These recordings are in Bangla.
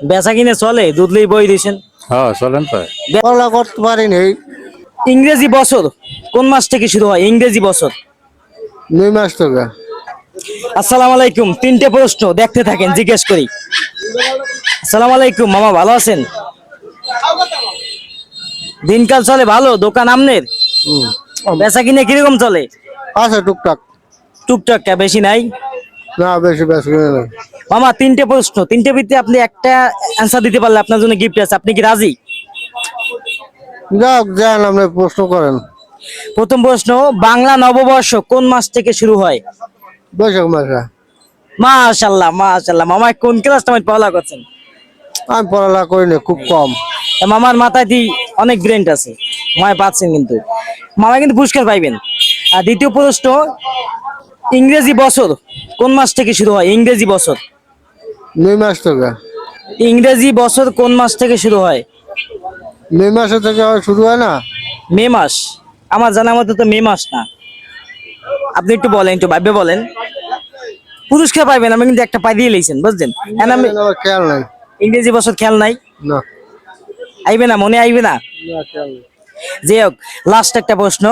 বেচা কিনে চলে দুধলেই বই দিয়েছেন হ্যাঁ চলেন তাই পড়ালা করতে পারিনি ইংরেজি বছর কোন মাস থেকে শুরু হয় ইংরেজি বছর? দুই মাস থেকে আসসালামু আলাইকুম তিনটে প্রশ্ন দেখতে থাকেন জিজ্ঞেস করি। আসসালামু আলাইকুম মামা ভালো আছেন? দিনকাল চলে ভালো দোকান আমনের? হুম। বেচা কিনে কীরকম চলে? আছে টুকটাক। টুকটাক কা বেশি নাই? না বেশি করে নেই মামা তিনটে প্রশ্ন। তিনটে ভিত্তি আপনি একটা অ্যান্সার দিতে পারলে আপনার জন্য গিফট আছে। আপনি কি রাজি? যাক যান আপনি প্রশ্ন করেন। প্রথম প্রশ্ন বাংলা নববর্ষ কোন মাস থেকে শুরু হয়? বৈশাখ মাসে। মাশাল্লাহ মাশাল্লাহ মামা কোন ক্লাস তোমার পড়া করছেন? আমি পড়ালা করিনি খুব কম। মামার মাথায় দি অনেক ব্রেন্ট আছে। মায় পাচ্ছেন কিন্তু। মামা কিন্তু পুরস্কার পাইবেন। আর দ্বিতীয় প্রশ্ন ইংরেজি বছর কোন মাস থেকে শুরু হয়? ইংরেজি বছর। মে মাস থেকে। ইংরেজি বছর কোন মাস থেকে শুরু হয়? মে মাসে থেকে শুরু হয় না? মে মাস। আমার জানা মতো তো মে মাস না। আপনি একটু বলেন একটু ভাবে বলেন। পুরস্কার পাইবেন আমি কিন্তু একটা পাই দিয়ে লেছেন বুঝলেন? আমি খেয়াল নাই। ইংরেজি বছর খেয়াল নাই? না। আইবে না মনে আইবে না। যে হোক লাস্ট একটা প্রশ্ন।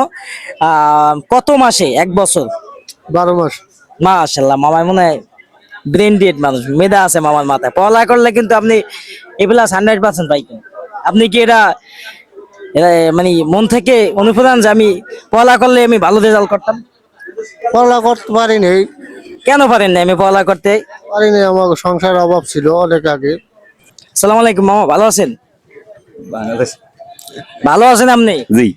আহ, কত মাসে এক বছর? বারো মাস। মাশাল্লাহ মামার মনে হয় মানুষ মেধা আছে মামার মাথায়। পড়ালেখা করলে কিন্তু আপনি এ প্লাস হান্ড্রেড পার্সেন্ট পাইতেন। আপনি কি এটা মানে মন থেকে অনুপ্রদান যে আমি পড়ালেখা করলে আমি ভালো রেজাল্ট করতাম? পড়ালা করতে পারিনি। কেন পারেন না আমি পড়ালেখা করতে? পারিনি আমার সংসারের অভাব ছিল অনেক আগে। সালাম আলাইকুম মামা ভালো আছেন? ভালো আছেন আপনি? জি।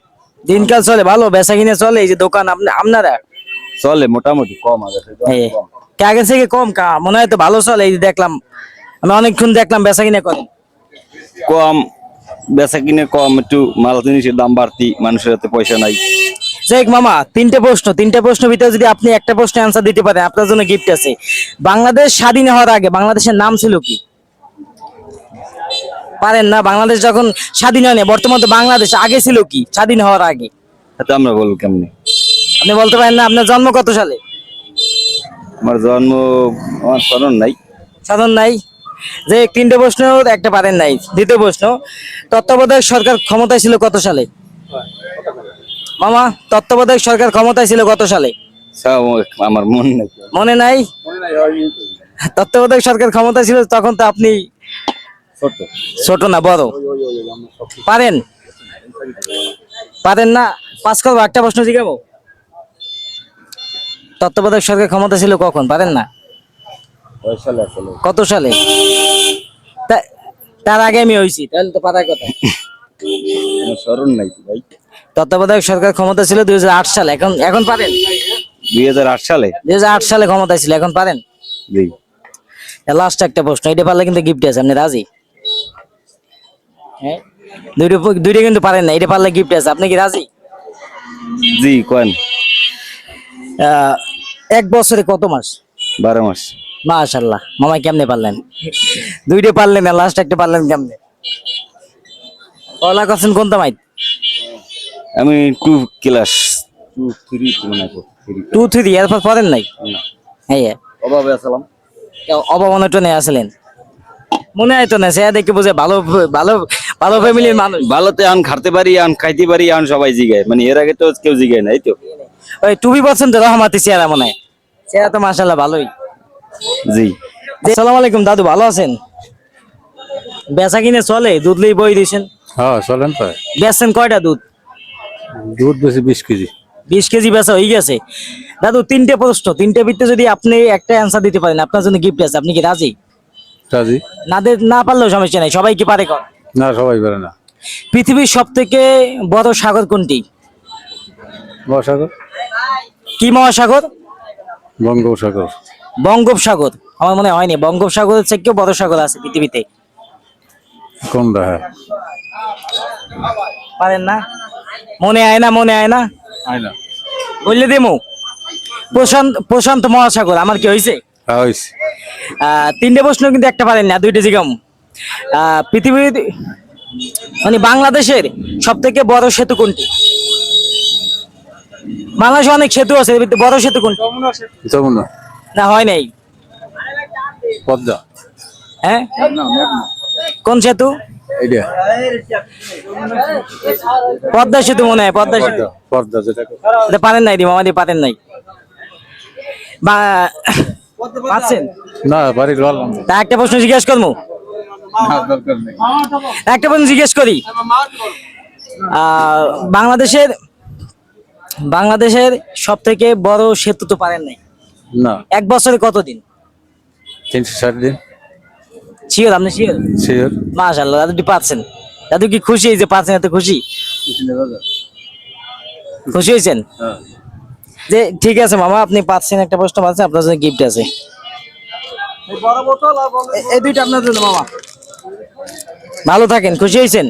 দিনকাল চলে ভালো বেচা কিনে চলে এই যে দোকান আপনি আপনারা। চলে মোটামুটি কম আগে কে আগে থেকে কম কা? মনে হয় তো ভালো চলে এই দেখলাম আমি অনেকক্ষণ দেখলাম বেচা কিনে করেন কম বেচা কিনে কম একটু মাল জিনিসের দাম বাড়তি মানুষের হাতে পয়সা নাই। শেখ মামা তিনটে প্রশ্ন তিনটে প্রশ্ন ভিতরে যদি আপনি একটা প্রশ্ন অ্যান্সার দিতে পারেন আপনার জন্য গিফট আছে। বাংলাদেশ স্বাধীন হওয়ার আগে বাংলাদেশের নাম ছিল কি? পারেন না বাংলাদেশ যখন স্বাধীন হয়নি বর্তমান তো বাংলাদেশ আগে ছিল কি? স্বাধীন হওয়ার আগে। এটা আমরা বলব কেমনি? আপনি বলতে পারেন না আপনার জন্ম কত সালে? আমার জন্ম আমার স্মরণ নাই। সাধন নাই? যে তিনটে প্রশ্ন একটা পারেন নাই। দ্বিতীয় প্রশ্ন তত্ত্বাবধায়ক সরকার ক্ষমতায় ছিল কত সালে? মামা তত্ত্বাবধায়ক সরকার ক্ষমতায় ছিল কত সালে? আমার মনে নাই। মনে নাই? তত্ত্বাবধায়ক সরকার ক্ষমতায় ছিল তখন তো আপনি ছোট। ছোট না বড়। পারেন। পারেন না? পাস করব একটা প্রশ্ন জিজ্ঞাবো তত্ত্বাবধায়ক সরকার ক্ষমতা ছিল কখন? পারেন না? কত সালে? তার আগে আমি হয়েছি তাহলে তো পারার কথা। স্মরণ নাই ভাই? তত্ত্বাবধায়ক সরকার ক্ষমতা ছিল দু হাজার আট সালে এখন এখন পারেন? দুই হাজার আট সালে? দুই হাজার আট সালে ক্ষমতা ছিল এখন পারেন? জি। লাস্ট একটা প্রশ্ন এটা পারলে কিন্তু গিফট আছে আপনি রাজি? হ্যাঁ? দুইটা দুইটা কিন্তু পারেন না এটা পারলে গিফট আছে আপনি কি রাজি? জি আহ, এক বছরে কত মাস? বারো মাস। মাশাল্লাহ মামা কেমনে পারলেন? দুইটা পারলেন না লাস্ট একটা পারলেন কেমনে? পড়ালেখা করছেন কোন তামাই আমি two class two three two three এরপর পড়েন নাই? হ্যাঁ। অভাবে আসলাম নিয়ে আসলেন মনে হয় তো না সে দেখে বুঝে ভালো ভালো ভালো ফ্যামিলির মানুষ। ভালোতে আন খাতে পারি আন খাইতে পারি আন সবাই জিগায়। মানে এর আগে তো কেউ জিগায় নাই তো। ওই টুবি তো রহমাতি চেহারা মনে হয়। চেহারা তো মাসাল্লাহ ভালোই। জি। সালাম আলাইকুম দাদু ভালো আছেন? বেচা কিনে চলে? দুধ লই বই দিয়েছেন হ্যাঁ চলেন তাই বেচছেন কয়টা দুধ? দুধ বেশি বিশ কেজি। বিশ কেজি বেচা হয়ে গেছে। দাদু তিনটে প্রশ্ন। তিনটে ভিত্তি যদি আপনি একটা অ্যান্সার দিতে পারেন আপনার জন্য গিফট আছে আপনি কি রাজি? রাজি। না দে- না পারলেও সমস্যা নেই সবাই কি পারে কর না সবাই পারে না। পৃথিবীর সব থেকে বড় সাগর কোনটি? মহাসাগর কি মহাসাগর? বঙ্গোপসাগর। বঙ্গোপসাগর। আমার মনে হয়নি। বঙ্গোপসাগরের থেকেও বড় সাগর আছে পৃথিবীতে। কোনটা? হ্যাঁ পারেন না? মনে আয় না মনে আয় না? বললে দেমু। প্রশান্ত প্রশান্ত মহাসাগর আমার কি হয়েছে হ্যাঁ হয়েছে তিনটে প্রশ্ন কিন্তু একটা পারেন না দুইটা জিগাম। পৃথিবীর মানে বাংলাদেশের সব থেকে বড় সেতু কোনটি? বাংলাদেশে অনেক সেতু আছে বড় সেতু কোনটি? যমুনা। না হয় নাই। পদ্মা। হ্যাঁ? কোন সেতু? পদ্মা সেতু মনে হয় পদ্মা সেতু। যেটা পারেন নাই দি মামাদি পারেন নাই। বা পাচ্ছেন? না বললাম তা একটা প্রশ্ন জিজ্ঞেস করব। একটা প্রশ্ন জিজ্ঞেস করি। আহ, বাংলাদেশের বাংলাদেশের সব থেকে বড় সেতু তো পারেন নাই। না। এক বছরে কতদিন? তিনশো ষাট দিন। শিওর আপনি শিওর শিওর মাশাল্লাহ দাদুটি পাচ্ছেন? দাদু কি খুশি এই যে পাচ্ছেন এত খুশি? খুশি হয়েছেন? যে ঠিক আছে মামা আপনি পাচ্ছেন একটা প্রশ্ন পাচ্ছেন আপনার জন্য গিফট আছে। এই দুইটা আপনার জন্য মামা। ভালো থাকেন খুশি হয়েছেন?